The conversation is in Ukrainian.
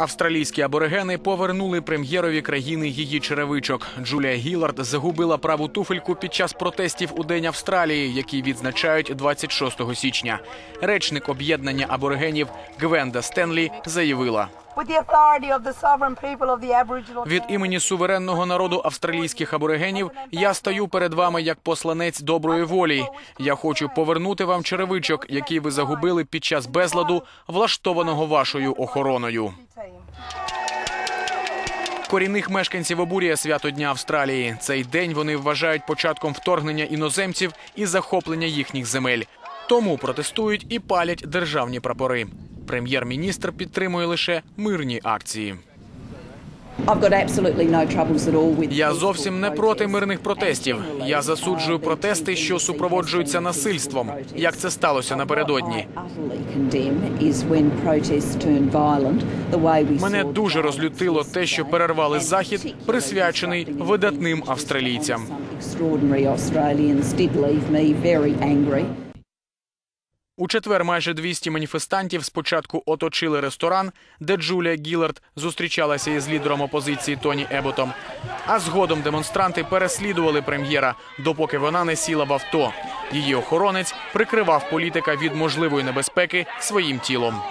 Австралійські аборигени повернули прем'єрові країни її черевичок. Джулія Гілард загубила праву туфельку під час протестів у День Австралії, які відзначають 26 січня. Речник об'єднання аборигенів Гвенда Стенлі заявила. Від імені суверенного народу австралійських аборигенів я стою перед вами як посланець доброї волі. Я хочу повернути вам черевичок, який ви загубили під час безладу, влаштованого вашою охороною. Корінних мешканців обурює свято Дня Австралії. Цей день вони вважають початком вторгнення іноземців і захоплення їхніх земель. Тому протестують і палять державні прапори. Прем'єр-міністр підтримує лише мирні акції. Я зовсім не проти мирних протестів. Я засуджую протести, що супроводжуються насильством, як це сталося напередодні. Мене дуже розлютило те, що перервали захід, присвячений видатним австралійцям. У четвер майже 200 маніфестантів спочатку оточили ресторан, де Джулія Гілард зустрічалася із лідером опозиції Тоні Еботом. А згодом демонстранти переслідували прем'єра, допоки вона не сіла в авто. Її охоронець прикривав політика від можливої небезпеки своїм тілом.